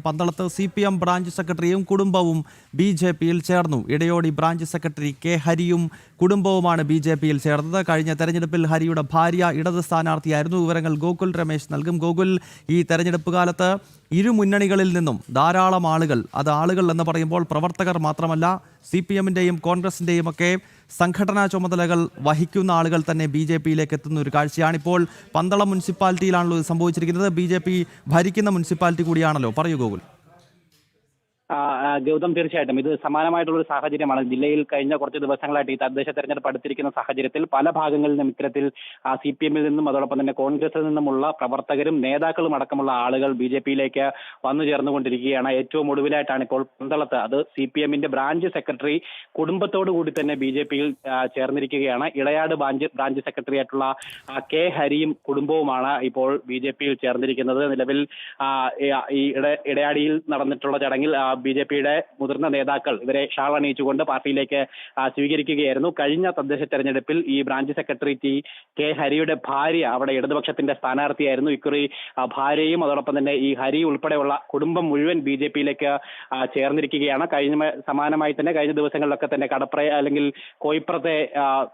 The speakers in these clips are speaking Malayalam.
പന്തളത്ത് സി പി എം ബ്രാഞ്ച് സെക്രട്ടറിയും കുടുംബവും ബി ജെ പിയിൽ ചേർന്നു. ഇടയോടി ബ്രാഞ്ച് സെക്രട്ടറി കെ ഹരിയും കുടുംബവുമാണ് ബി ജെ പിയിൽ ചേർന്നത്. കഴിഞ്ഞ തെരഞ്ഞെടുപ്പിൽ ഹരിയുടെ ഭാര്യ ഇടത് സ്ഥാനാർത്ഥിയായിരുന്നു. വിവരങ്ങൾ ഗോകുൽ രമേശ് നൽകും. ഗോകുൽ ഈ തെരഞ്ഞെടുപ്പ് കാലത്ത് ഇരു മുന്നണികളിൽ നിന്നും ധാരാളം ആളുകൾ അത് ആളുകൾ എന്ന് പറയുമ്പോൾ പ്രവർത്തകർ മാത്രമല്ല സി പി എമ്മിന്റെയും കോൺഗ്രസിന്റെയും ഒക്കെ സംഘടനാ ചുമതലകൾ വഹിക്കുന്ന ആളുകൾ തന്നെ ബി ജെ പിയിലേക്ക് എത്തുന്ന ഒരു കാഴ്ചയാണ് ഇപ്പോൾ പന്തളം മുനിസിപ്പാലിറ്റിയിലാണല്ലോ ഇത് സംഭവിച്ചിരിക്കുന്നത്. ബി ജെ പി ഭരിക്കുന്ന മുനിസിപ്പാലിറ്റി കൂടിയാണല്ലോ. പറയൂ ഗോകുൽ. ഗൗതം തീർച്ചയായിട്ടും. ഇത് സമാനമായിട്ടുള്ള ഒരു സാഹചര്യമാണ്. ജില്ലയിൽ കഴിഞ്ഞ കുറച്ച് ദിവസങ്ങളായിട്ട് ഈ തദ്ദേശ തെരഞ്ഞെടുപ്പ് അടുത്തിരിക്കുന്ന സാഹചര്യത്തിൽ പല ഭാഗങ്ങളിൽ നിന്നും ഇത്തരത്തിൽ സി പി എമ്മിൽ നിന്നും അതോടൊപ്പം തന്നെ കോൺഗ്രസിൽ നിന്നുമുള്ള പ്രവർത്തകരും നേതാക്കളും അടക്കമുള്ള ആളുകൾ ബി ജെ പിയിലേക്ക് വന്നു ചേർന്നുകൊണ്ടിരിക്കുകയാണ്. ഏറ്റവും ഒടുവിലായിട്ടാണ് ഇപ്പോൾ പന്തളത്ത്. അത് സി പി എമ്മിന്റെ ബ്രാഞ്ച് സെക്രട്ടറി കുടുംബത്തോടു കൂടി തന്നെ ബി ജെ പിയിൽ ചേർന്നിരിക്കുകയാണ്. ഇളയാട് ബ്രാഞ്ച് ബ്രാഞ്ച് സെക്രട്ടറി ആയിട്ടുള്ള കെ ഹരിയും കുടുംബവുമാണ് ഇപ്പോൾ ബി ജെ പിയിൽ ചേർന്നിരിക്കുന്നത്. നിലവിൽ ഈ- ഈ ഇട ഇടയാടിയിൽ നടന്നിട്ടുള്ള ചടങ്ങിൽ ബി ജെ പിയുടെ മുതിർന്ന നേതാക്കൾ ഇവരെ ഷാൾ അണിയിച്ചുകൊണ്ട് പാർട്ടിയിലേക്ക് സ്വീകരിക്കുകയായിരുന്നു. കഴിഞ്ഞ തദ്ദേശ തെരഞ്ഞെടുപ്പിൽ ഈ ബ്രാഞ്ച് സെക്രട്ടറി ടി കെ ഹരിയുടെ ഭാര്യ അവിടെ ഇടതുപക്ഷത്തിന്റെ സ്ഥാനാർത്ഥിയായിരുന്നു. ഇക്കുറി ഭാര്യയും അതോടൊപ്പം തന്നെ ഈ ഹരി ഉൾപ്പെടെയുള്ള കുടുംബം മുഴുവൻ ബി ജെ പിയിലേക്ക് ചേർന്നിരിക്കുകയാണ്. കഴിഞ്ഞ സമാനമായി തന്നെ കഴിഞ്ഞ ദിവസങ്ങളിലൊക്കെ തന്നെ കടപ്ര അല്ലെങ്കിൽ കോയിപ്പുറത്തെ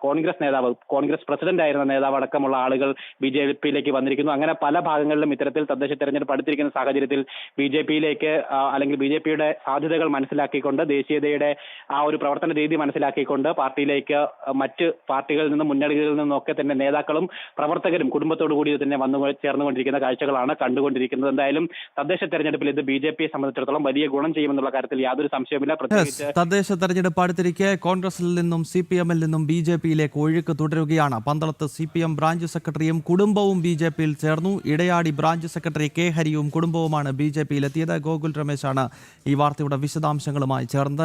കോൺഗ്രസ് നേതാവ് കോൺഗ്രസ് പ്രസിഡന്റ് ആയിരുന്ന നേതാവ് അടക്കമുള്ള ആളുകൾ ബി ജെ പിയിലേക്ക് വന്നിരിക്കുന്നു. അങ്ങനെ പല ഭാഗങ്ങളിലും ഇത്തരത്തിൽ തദ്ദേശ തെരഞ്ഞെടുപ്പ് അടുത്തിരിക്കുന്ന സാഹചര്യത്തിൽ ബി ജെ പിയിലേക്ക് അല്ലെങ്കിൽ ബി ജെ പിയുടെ സാധ്യതകൾ മനസ്സിലാക്കിക്കൊണ്ട് ദേശീയതയുടെ ആ ഒരു പ്രവർത്തന രീതി മനസ്സിലാക്കിക്കൊണ്ട് പാർട്ടിയിലേക്ക് മറ്റ് പാർട്ടികളിൽ നിന്നും മുന്നണികളിൽ നിന്നും ഒക്കെ തന്നെ നേതാക്കളും പ്രവർത്തകരും കുടുംബത്തോടു കൂടി തന്നെ വന്നു ചേർന്നുകൊണ്ടിരിക്കുന്ന കാഴ്ചകളാണ് കണ്ടുകൊണ്ടിരിക്കുന്നത്. എന്തായാലും തദ്ദേശ തെരഞ്ഞെടുപ്പിൽ ഇത് ബി ജെ പിയെ സംബന്ധിച്ചിടത്തോളം വലിയ ഗുണം ചെയ്യുമെന്നുള്ള കാര്യത്തിൽ യാതൊരു സംശയമില്ല തദ്ദേശ തെരഞ്ഞെടുപ്പ് അടുത്തിരിക്കെ കോൺഗ്രസിൽ നിന്നും സി പി എമ്മിൽ നിന്നും ബി ജെ പിയിലേക്ക് ഒഴുക്ക് തുടരുകയാണ്. പന്തളത്ത് സി പി എം ബ്രാഞ്ച് സെക്രട്ടറിയും കുടുംബവും ബി ജെ പിയിൽ ചേർന്നു. ഇടയാടി ബ്രാഞ്ച് സെക്രട്ടറി കെ ഹരിയും കുടുംബവുമാണ് ബി ജെ പിയിലെത്തിയത്. ഗോകുൽ രമേശാണ് ഈ വാർത്തയുടെ വിശദാംശങ്ങളുമായി ചേർന്നത്